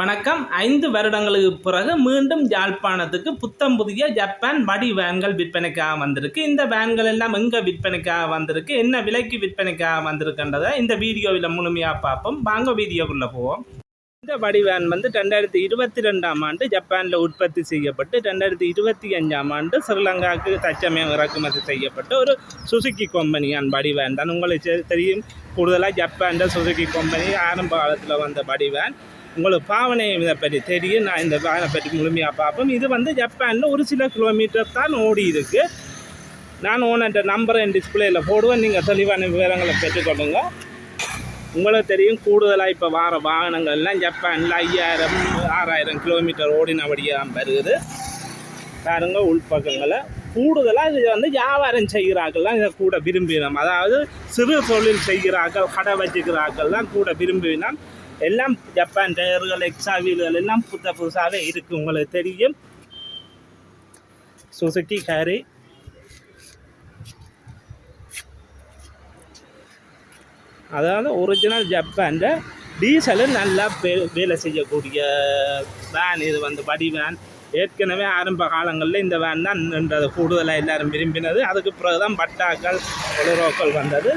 வணக்கம். ஐந்து வருடங்களுக்கு பிறகு மீண்டும் யாழ்ப்பாணத்துக்கு புத்தம் புதிய ஜப்பான் மடி வேன்கள் விற்பனைக்காக வந்திருக்கு. இந்த வேன்கள் எல்லாம் எங்கே விற்பனைக்காக வந்திருக்கு? என்ன விலைக்கு விற்பனைக்காக வந்திருக்குன்றதை இந்த வீடியோவில் முழுமையாக பார்ப்போம். வாங்க வீடியோக்குள்ளே போவோம். இந்த வடி வேன் வந்து ரெண்டாயிரத்தி இருபத்தி ரெண்டாம் ஆண்டு ஜப்பானில் உற்பத்தி செய்யப்பட்டு ரெண்டாயிரத்தி இருபத்தி அஞ்சாம் ஆண்டு ஸ்ரீலங்காவுக்கு தச்சமயம் இறக்குமதி செய்யப்பட்ட ஒரு சுசுக்கி கம்பெனியான் வடி வேன் தான். உங்களுக்கு தெரியும் கூடுதலாக ஜப்பானில் சுசுக்கி கம்பெனி ஆரம்ப காலத்தில் வந்த வடி வேன். உங்களுக்கு பாவனை இதை பற்றி தெரியும். நான் இந்த பாவனை பற்றி முழுமையாக பார்ப்போம். இது வந்து ஜப்பானில் ஒரு சில கிலோமீட்டர் தான் ஓடி இருக்கு. நான் ஓனர்கிட்ட நம்பரை டிஸ்பிளேயில் போடுவேன். நீங்கள் தெளிவான விவரங்களை பெற்றுக்கொள்ளுங்க. உங்களுக்கு தெரியும் கூடுதலாக இப்போ வார வாகனங்கள்லாம் ஜப்பானில் ஐயாயிரம் ஆறாயிரம் கிலோமீட்டர் ஓடினபடியாக வருகுது பாருங்க உள்பக்கங்களை. கூடுதலாக இது வந்து வியாபாரம் செய்கிறாக்கள்லாம் இதை கூட விரும்பினோம். அதாவது சிறு தொழில் செய்கிறார்கள் கடை வச்சுக்கிறார்கள் தான் கூட விரும்பினோம். எல்லாம் ஜப்பான் டயர்கள் எக்ஸா வீல்கள் எல்லாம் புத்த புதுசாகவே இருக்குது உங்களுக்கு தெரியும். சுசுக்கி ஹேரி அதாவது ஒரிஜினல் ஜப்பான் டீசலு நல்லா வே- வேலை செய்யக்கூடிய வேன் இது வந்து படி வேன் ஏற்கனவே ஆரம்ப காலங்களில் இந்த வேன் தான் நின்றது. கூடுதலாக எல்லாரும் விரும்பினது. அதுக்கு பிறகு தான் பட்டாக்கள் ஒளிரோக்கள் வந்தது.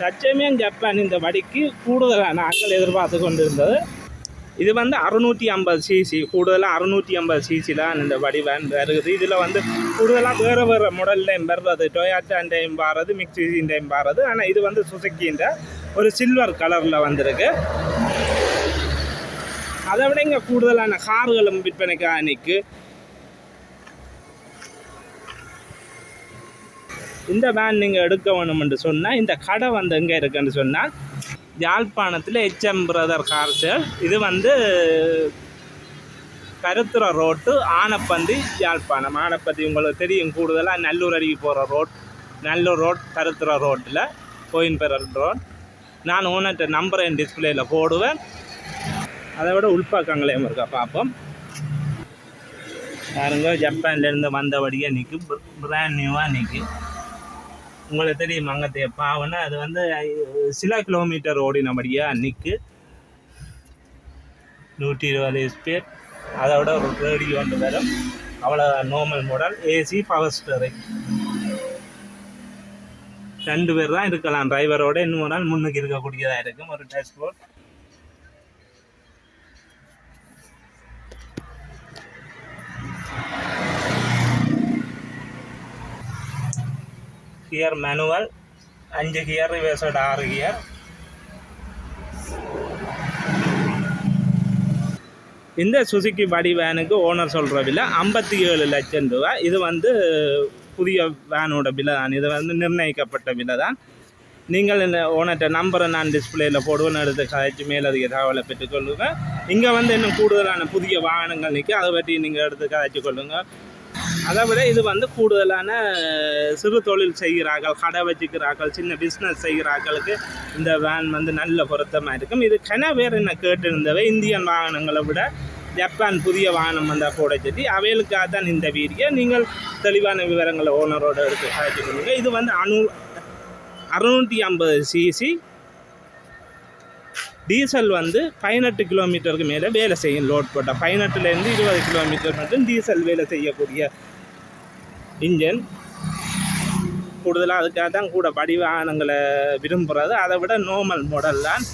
தற்சமயம் ஜப்பான் இந்த வடிக்கு கூடுதலான நாங்கள் எதிர்பார்த்து கொண்டிருந்தது. இது வந்து அறுநூற்றி ஐம்பது சிசி கூடுதலாக அறுநூற்றி ஐம்பது சிசி தான் இந்த வடி வருது. இதில் வந்து கூடுதலாக வேறு வேறு மாடல்லையும் வருது. டொயாட்டாண்டையும் பாரது மிக்சிண்டையும் பாருது ஆனால் இது வந்து சுசுக்கின்ற ஒரு சில்வர் கலரில் வந்திருக்கு. அதை விட இங்கே கூடுதலான கார்களும் விற்பனைக்காக நிற்கு இந்த வேன் நீங்கள் எடுக்க வேணும்னு சொன்னால் இந்த கடை வந்து எங்கே இருக்குன்னு சொன்னால் யாழ்ப்பாணத்தில் ஹெச்எம் பிரதர் கார் சேல் இது வந்து கருத்துற ரோட்டு ஆனப்பந்தி யாழ்ப்பாணம். ஆனப்பந்தி உங்களுக்கு தெரியும் கூடுதலாக நல்லூர் அருகி போகிற ரோட். நல்லூர் ரோட் கருத்துற ரோட்டில் கோயின்பெரல் ரோட். நான் ஓனர்கிட்ட நம்பரை என் டிஸ்பிளேயில் போடுவேன். அதை விட உள்பாக்கங்களையும் இருக்கா பார்ப்போம். பாருங்க ஜப்பான்லேருந்து வந்தபடியே நிற்கும் பிராண்ட் நியூவாக நிற்கும் உங்களுக்கு தெரியும் அங்கத்தைய பாவனை அது வந்து சில கிலோமீட்டர் ஓடினபடியாக நிற்கு நூற்றி இருபது ஸ்பீட் அதோட ஒரு ரேடியோ ஒன்று வரும். அவ்வளோ normal model AC power steering ரெண்டு பேர் தான் இருக்கலாம். டிரைவரோட இன்னும் ஒரு நாள் முன்னுக்கு இருக்கக்கூடியதாக இருக்கும். ஒரு டேஷ்போர்ட் கியர் மேனுவல் அஞ்சு கியர் ரிவர்ஸோட ஆறு கியர் இந்த சுசுக்கி பாடி வேனுக்கு ஓனர் சொல்கிற விலை ஐம்பத்தி ஏழு லட்சம் ரூபா இது வந்து புதிய வேனோட விலை தான் இது வந்து நிர்ணயிக்கப்பட்ட விலை தான் நீங்கள் இந்த ஓனர்கிட்ட நம்பரை நான் டிஸ்பிளேயில் போடுவேன் எடுத்து கழிச்சு மேலதிக தகவலை பெற்றுக்கொள்ளுங்கள் இங்கே வந்து இன்னும் கூடுதலான புதிய வாகனங்கள் நிற்க அதை பற்றி நீங்கள் எடுத்து கதைச்சு கொள்ளுங்கள் அதை விட இது வந்து கூடுதலான சிறு தொழில் செய்கிறார்கள் கடை வச்சுக்கிறார்கள் சின்ன பிஸ்னஸ் செய்கிறார்களுக்கு இந்த வேன் வந்து நல்ல பொருத்தமாக இருக்கும். இது கன பேர் என்ன கேட்டிருந்தவை? இந்தியன் வாகனங்களை விட ஜப்பான் புதிய வாகனம் வந்தால் கூட சொல்லி அவைகளுக்காக தான் இந்த வீடியோ. நீங்கள் தெளிவான விவரங்களை ஓனரோடு எடுத்து காய்ச்சிக்கொள்ளுங்க இது வந்து அணு அறுநூற்றி ஐம்பது சிசி டீசல் வந்து பதினெட்டு கிலோமீட்டருக்கு மேலே வேலை செய்யும் லோட் போட்டால். பதினெட்டுலேருந்து இருபது கிலோமீட்டர் மட்டும் டீசல் வேலை செய்யக்கூடிய இன்ஜின் கூடுதலாக அதுக்காக தான் கூட வடி வாகனங்களை விரும்புகிறது அதை விட நோமல் மாடல் தான்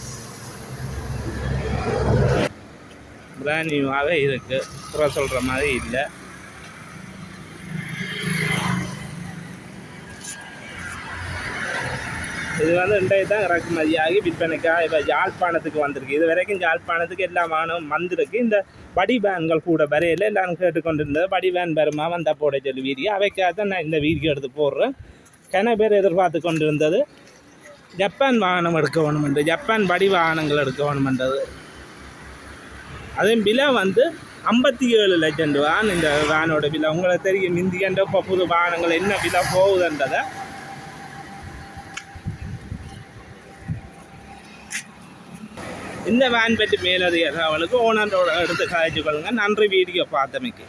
பிராண்ட் நியூவாகவே இருக்குது குறை சொல்கிற மாதிரி இல்லை. இது வந்து இன்றைய தான் இறக்குமதியாகி விற்பனைக்காக இப்போ யாழ்ப்பாணத்துக்கு வந்திருக்கு. இது வரைக்கும் யாழ்ப்பாணத்துக்கு எல்லா வாகனமும் வந்திருக்கு. இந்த படி வேன்கள் கூட வரையில் எல்லாரும் கேட்டுக்கொண்டிருந்தது. படி வேன் வருமா வந்தால் போட சொல்லி வீடியோ அவைக்காக தான் நான் இந்த வீடியோ எடுத்து போடுறேன். கன பேர் எதிர்பார்த்து கொண்டிருந்தது. ஜப்பான் வாகனம் எடுக்க வேணுமென்று ஜப்பான் படி வாகனங்கள் எடுக்க வேணுமென்றது. அதுவும் விலை வந்து ஐம்பத்தி ஏழு லட்சம் ரூபான்னு இந்த வேனோட விலை. உங்களுக்கு தெரியும் இந்தியன்ற இப்போ புது வாகனங்கள் என்ன விலை போகுதுன்றதை இந்த வேன் பற்றி மேலதிக தகவலுக்கு ஓனரோட எடுத்து கழிச்சு கொள்ளுங்கள் நன்றி வீடியோ பார்த்தமைக்கு.